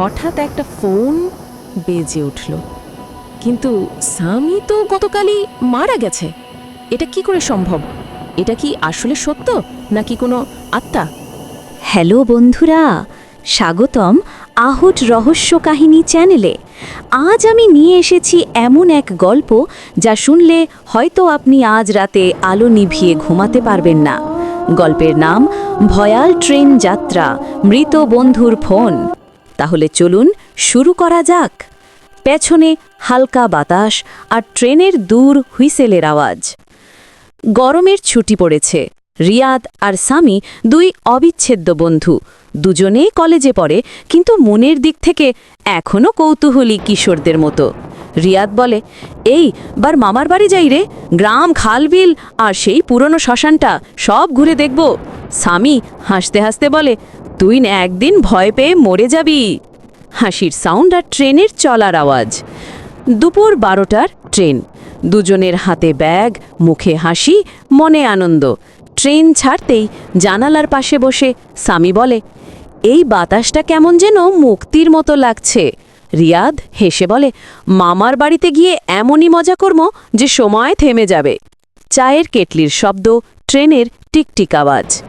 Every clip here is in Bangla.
হঠাৎ একটা ফোন বেজে উঠল। কিন্তু স্বামী তো গতকালই মারা গেছে। এটা কি করে সম্ভব? এটা কি আসলে সত্য, নাকি কোনো আত্মা? হ্যালো বন্ধুরা, স্বাগতম আহট রহস্য কাহিনী চ্যানেলে। আজ আমি নিয়ে এসেছি এমন এক গল্প যা শুনলে হয়তো আপনি আজ রাতে আলো নিভিয়ে ঘুমাতে পারবেন না। গল্পের নাম ভয়াল ট্রেন যাত্রা, মৃত বন্ধুর ফোন। তাহলে চলুন শুরু করা যাক। পেছনে হালকা বাতাস আর ট্রেনের দূর হুইসেলের আওয়াজ। গরমের ছুটি পড়েছে। রিয়াদ আর সামি দুই অবিচ্ছেদ্য বন্ধু। দুজনেই কলেজে পড়ে, কিন্তু মনের দিক থেকে এখনও কৌতূহলী কিশোরদের মতো। রিয়াদ বলে, এই, বার মামার বাড়ি যাই রে। গ্রাম খালবিল আর সেই পুরনো শ্মশানটা সব ঘুরে দেখব। স্বামী হাসতে হাসতে বলে, তুই একদিন ভয় পেয়ে মরে যাবি। হাসির সাউন্ড আর ট্রেনের চলার আওয়াজ। দুপুর বারোটার ট্রেন। দুজনের হাতে ব্যাগ, মুখে হাসি, মনে আনন্দ। ট্রেন ছাড়তেই জানালার পাশে বসে স্বামী বলে, এই বাতাসটা কেমন যেন মুক্তির মতো লাগছে। রিয়াদ হেসে বলে, মামার বাড়িতে গিয়ে এমনই মজা করব যে সময় থেমে যাবে। চায়ের কেটলির শব্দ, ট্রেনের টিকটিক আওয়াজ।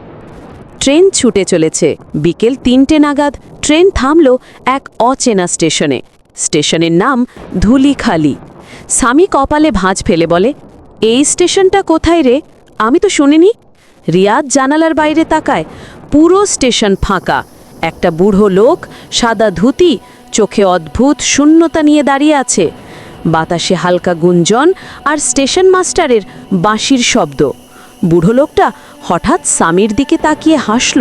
ট্রেন ছুটে চলেছে। বিকেল তিনটে নাগাদ ট্রেন থামল এক অচেনা স্টেশনে। স্টেশনের নাম ধুলিখালি। স্বামী কপালে ভাঁজ ফেলে বলে, এই স্টেশনটা কোথায় রে? আমি তো শুনিনি। রিয়াদ জানালার বাইরে তাকায়। পুরো স্টেশন ফাঁকা। একটা বুড়ো লোক, সাদা ধুতি চোখে অদ্ভুত শূন্যতা নিয়ে দাঁড়িয়ে আছে। বাতাসে হালকা গুঞ্জন আর স্টেশন মাস্টারের বাঁশির শব্দ। বুড়ো লোকটা হঠাৎ স্বামীর দিকে তাকিয়ে হাসল।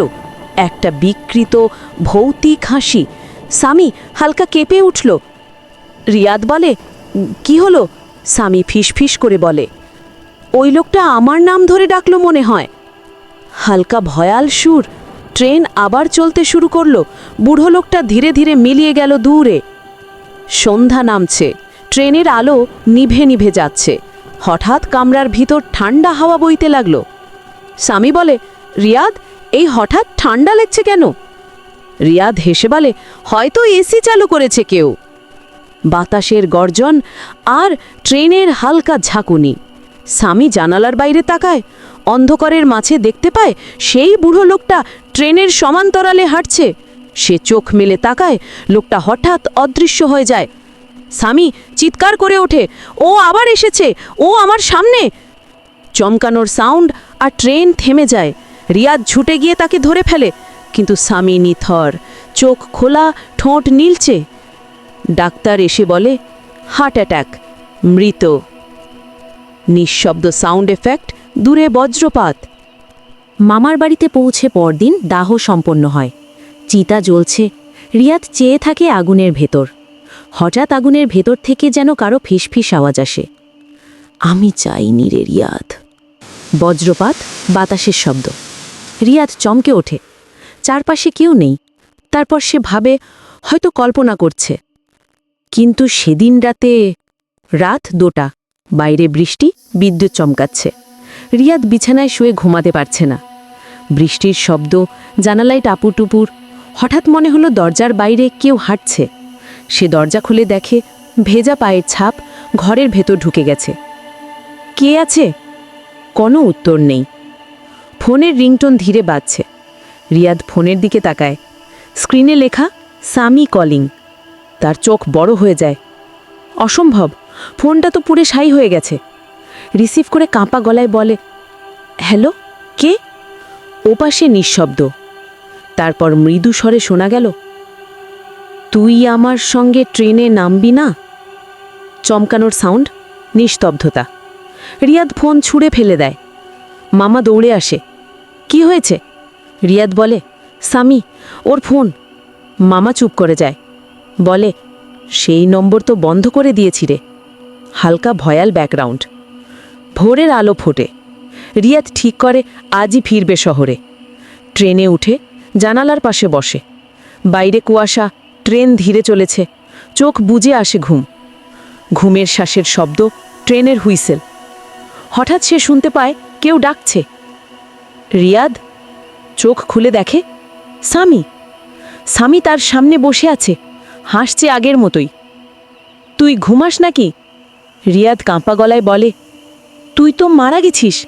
একটা বিকৃত, ভৌতিক হাসি। স্বামী হালকা কেঁপে উঠল। রিয়াদ বলে, কি হলো? স্বামী ফিসফিস করে বলে, ওই লোকটা আমার নাম ধরে ডাকলো মনে হয়। হালকা ভয়াল সুর ট্রেন আবার চলতে শুরু করল। বুড়ো লোকটা ধীরে ধীরে মিলিয়ে গেল দূরে। সন্ধ্যা নামছে। ট্রেনের আলো নিভে নিভে যাচ্ছে। হঠাৎ কামরার ভিতর ঠান্ডা হাওয়া বইতে লাগল। স্বামী বলে, রিয়াদ, এই হঠাৎ ঠান্ডা লাগছে কেন? রিয়াদ হেসে বলে, হয়তো এসি চালু করেছে কেউ। বাতাসের গর্জন আর ট্রেনের হালকা ঝাঁকুনি। স্বামী জানালার বাইরে তাকায়। অন্ধকারের মাঝে দেখতে পায়, সেই বুড়ো লোকটা ট্রেনের সমান্তরালে হাঁটছে। সে চোখ মেলে তাকায়, লোকটা হঠাৎ অদৃশ্য হয়ে যায়। স্বামী চিৎকার করে ওঠে, ও আবার এসেছে, ও আমার সামনে! চমকানোর সাউন্ড আর ট্রেন থেমে যায়। রিয়াদ ছুটে গিয়ে তাকে ধরে ফেলে, কিন্তু স্বামী নিথর, চোখ খোলা, ঠোঁট নীলচে। ডাক্তার এসে বলে, হার্ট অ্যাটাক, মৃত। নিঃশব্দ সাউন্ড এফেক্ট, দূরে বজ্রপাত। মামার বাড়িতে পৌঁছে পরদিন দাহ সম্পন্ন হয়। চিতা জ্বলছে। রিয়াদ চেয়ে থাকে আগুনের ভেতর। হঠাৎ আগুনের ভেতর থেকে যেন কারও ফিসফিস আওয়াজ আসে। আমি চাইনি রে রিয়াদ। বজ্রপাত, বাতাসের শব্দ। রিয়াদ চমকে ওঠে। চারপাশে কেউ নেই। তারপর সে ভাবে, হয়তো কল্পনা করছে। কিন্তু সেদিন রাতে রাত দোটা। বাইরে বৃষ্টি, বিদ্যুৎ চমকাচ্ছে। রিয়াদ বিছানায় শুয়ে ঘুমাতে পারছে না। বৃষ্টির শব্দ, জানালায় টাপুটুপুর। হঠাৎ মনে হলো দরজার বাইরে কেউ হাঁটছে। সে দরজা খুলে দেখে ভেজা পায়ের ছাপ ঘরের ভেতর ঢুকে গেছে। কে আছে? কোনো উত্তর নেই। ফোনের রিংটোন ধীরে বাজছে। রিয়াদ ফোনের দিকে তাকায়। স্ক্রিনে লেখা, সামি কলিং। তার চোখ বড় হয়ে যায়। অসম্ভব, ফোনটা তো পুরে সাই হয়ে গেছে। রিসিভ করে কাঁপা গলায় বলে, হ্যালো, কে? ওপাশে নিঃশব্দ। তারপর মৃদু স্বরে শোনা গেল, তুই আমার সঙ্গে ট্রেনে নামবি না? চমকানোর সাউন্ড, নিস্তব্ধতা। রিয়াদ ফোন ছুঁড়ে ফেলে দেয়। মামা দৌড়ে আসে, কি হয়েছে? রিয়াদ বলে, সামি, ওর ফোন। মামা চুপ করে যায়, বলে, সেই নম্বর তো বন্ধ করে দিয়েছি রে। হালকা ভয়াল ব্যাকগ্রাউন্ড। ভোরের আলো ফোটে। রিয়াদ ঠিক করে, আজই ফিরবে শহরে। ট্রেনে উঠে জানালার পাশে বসে। বাইরে কুয়াশা, ট্রেন ধীরে চলেছে। চোখ বুজে আসে ঘুম। ঘুমের শ্বাসের শব্দ, ট্রেনের হুইসেল। হঠাৎ সে শুনতে পায়, কেউ ডাকছে। রিয়াদ চোখ খুলে দেখে, স্বামী। স্বামী তার সামনে বসে আছে, হাসছে আগের মতোই। তুই ঘুমাস নাকি? রিয়াদ কাঁপা গলায় বলে, তুই তো মারা গেছিস।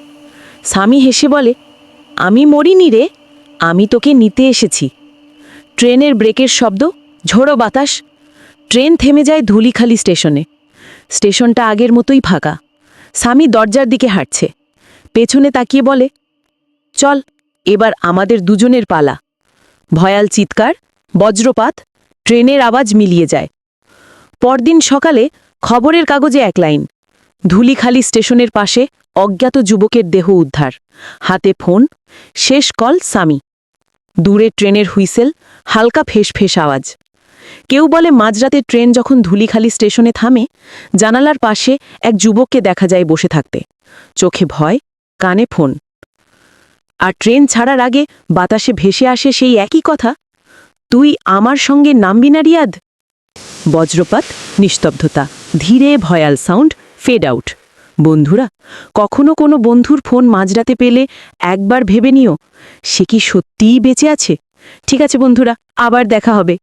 স্বামী হেসে বলে, আমি মরিনি রে, আমি তোকে নিতে এসেছি। ট্রেনের ব্রেকের শব্দ, ঝোড়ো বাতাস, ট্রেন থেমে যায় ধুলিখালি স্টেশনে। স্টেশনটা আগের মতোই ফাঁকা। স্বামী দরজার দিকে হাঁটছে। পেছনে তাকিয়ে বলে, চল, এবার আমাদের দুজনের পালা। ভয়াল চিৎকার, বজ্রপাত, ট্রেনের আওয়াজ মিলিয়ে যায়। পরদিন সকালে খবরের কাগজে এক লাইন। ধুলিখালি স্টেশনের পাশে অজ্ঞাত যুবকের দেহ উদ্ধার। হাতে ফোন, শেষ কল স্বামী। দূরে ট্রেনের হুইসেল, হালকা ফেস ফেস আওয়াজ। কেউ বলে মাঝরাতে ট্রেন যখন ধুলিখালি স্টেশনে থামে, জানালার পাশে এক যুবককে দেখা যায় বসে থাকতে। চোখে ভয়, কানে ফোন। আর ট্রেন ছাড়ার আগে বাতাসে ভেসে আসে সেই একই কথা, তুই আমার সঙ্গে নামবি না, রিয়াদ? বজ্রপাত, নিস্তব্ধতা, ধীরে ভয়াল সাউন্ড ফেড আউট বন্ধুরা, কখনো কোনো বন্ধুর ফোন মাঝরাতে পেলে একবার ভেবে নিও, সে কি সত্যিই বেঁচে আছে? ঠিক আছে বন্ধুরা, আবার দেখা হবে।